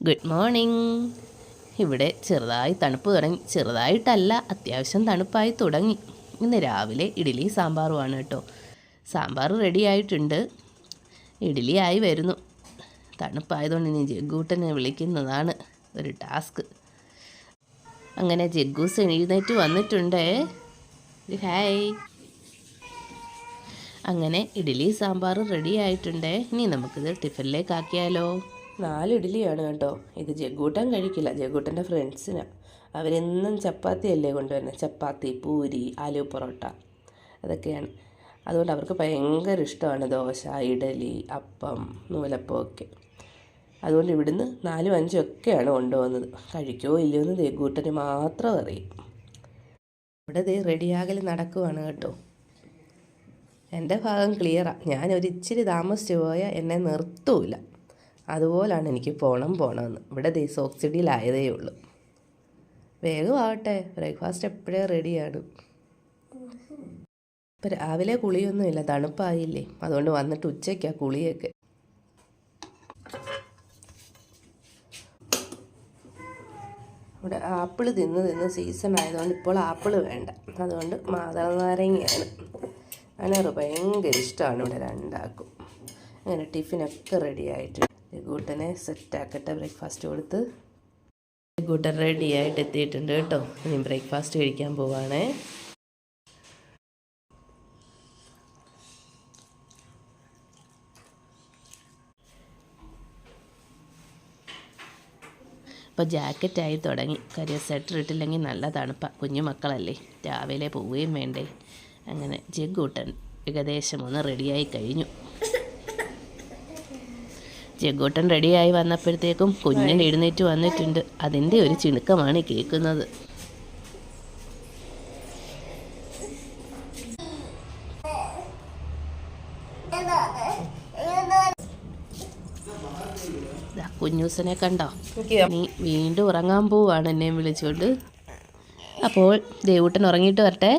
Good morning ഇവിടെ ചെറുതായി തണുപ്പ് തുടങ്ങി. ചെറുതായിട്ടല്ല അത്യാവശ്യം തണുപ്പായി തുടങ്ങി. ഇന്ന് രാവിലെ ഇഡ്ഡലി സാമ്പാറുമാണ് കേട്ടോ. സാമ്പാർ റെഡി ആയിട്ടുണ്ട്. ഇഡ്ഡലി ആയി വരുന്നു. തണുപ്പായതുകൊണ്ട് ഇനി ജഗ്ഗൂട്ടനെ വിളിക്കുന്നതാണ് ഒരു ടാസ്ക്. അങ്ങനെ ജഗ്ഗൂസ് എഴുന്നേറ്റ് വന്നിട്ടുണ്ട്. ഹായ് അങ്ങനെ ഇഡ്ഡലി സാമ്പാർ റെഡി ആയിട്ടുണ്ട്. ഇനി നമുക്കിത് ടിഫിനിലേക്ക് ആക്കിയാലോ? നാല് ഇഡ്ഡലിയാണ് കേട്ടോ. ഇത് ജഗ്ഗൂട്ടൻ കഴിക്കില്ല. ജഗ്ഗൂട്ടന്റെ ഫ്രണ്ട്സിനാണ് അവരെന്നും ചപ്പാത്തി അല്ലേ കൊണ്ടുവരുന്നത് ചപ്പാത്തി പൂരി ആലു പൊറോട്ട അതൊക്കെയാണ്. അതുകൊണ്ട് അവർക്ക് ഭയങ്കര ഇഷ്ടമാണ് ദോശ ഇഡലി അപ്പം നൂലപ്പം ഒക്കെ. അതുകൊണ്ട് ഇവിടുന്ന് നാലും അഞ്ചും ഒക്കെയാണ് കൊണ്ടുപോകുന്നത് കഴിക്കോ ഇല്ലയോ എന്ന് ജഗ്ഗൂട്ടന് മാത്രം അറിയും. ഇവിടെ ദേ റെഡിയാകൽ നടക്കുവാണ് കേട്ടോ. എന്റെ ഭാഗം ക്ലിയറാണ് ഞാനൊരിച്ചിരി താമസിച്ച് പോയാൽ എന്നെ നിർത്തൂല. അതുപോലാണ് എനിക്ക് പോണം പോണമെന്ന് ഇവിടെ ദേ സോക്സിഡിയിലായതേ ഉള്ളൂ വേഗം ആവട്ടെ ബ്രേക്ക്ഫാസ്റ്റ് എപ്പോഴേ റെഡിയാണ്. ഇപ്പം രാവിലെ കുളിയൊന്നുമില്ല തണുപ്പായില്ലേ. അതുകൊണ്ട് വന്നിട്ട് ഉച്ചയ്ക്കാണ് കുളിയൊക്കെ. ഇവിടെ ആപ്പിൾ തിന്ന് തിന്ന് സീസൺ ആയതുകൊണ്ട് ഇപ്പോൾ ആപ്പിൾ വേണ്ട. അതുകൊണ്ട് മാതള നാരങ്ങയാണ് അനറ് ഭയങ്കര ഇഷ്ടമാണ് ഇവിടെ രണ്ടാക്കും അങ്ങനെ ടിഫിനൊക്കെ റെഡി ആയിട്ട് കൂട്ടനെ സെറ്റാക്കട്ടെ. ബ്രേക്ക്ഫാസ്റ്റ് കൊടുത്ത് കൂട്ടൻ റെഡി ആയിട്ട് എത്തിയിട്ടുണ്ട് കേട്ടോ. ഇനി ബ്രേക്ക്ഫാസ്റ്റ് കഴിക്കാൻ പോവാണേ. ഇപ്പോൾ ജാക്കറ്റായി തുടങ്ങി. കാര്യം സ്വെറ്റർ ഇട്ടില്ലെങ്കിൽ നല്ല തണുപ്പാണ് കുഞ്ഞു മക്കളല്ലേ. രാവിലെ പോവുകയും വേണ്ടേ. അങ്ങനെ ജഗ്ഗൂട്ടൻ ഏകദേശം ഒന്ന് റെഡിയായി കഴിഞ്ഞു. ജഗ്ഗൂട്ടൻ റെഡിയായി വന്നപ്പോഴത്തേക്കും കുഞ്ഞൻ എഴുന്നേറ്റ് വന്നിട്ടുണ്ട്. അതിന്റെ ഒരു ചിണുക്കമാണ് കേൾക്കുന്നത്. കുഞ്ഞൂസനെ കണ്ടോ? നീ വീണ്ടും ഉറങ്ങാൻ പോവാണ് എന്നെ വിളിച്ചുകൊണ്ട് അപ്പോൾ ദേവൂട്ടൻ ഉറങ്ങിയിട്ട് വരട്ടെ.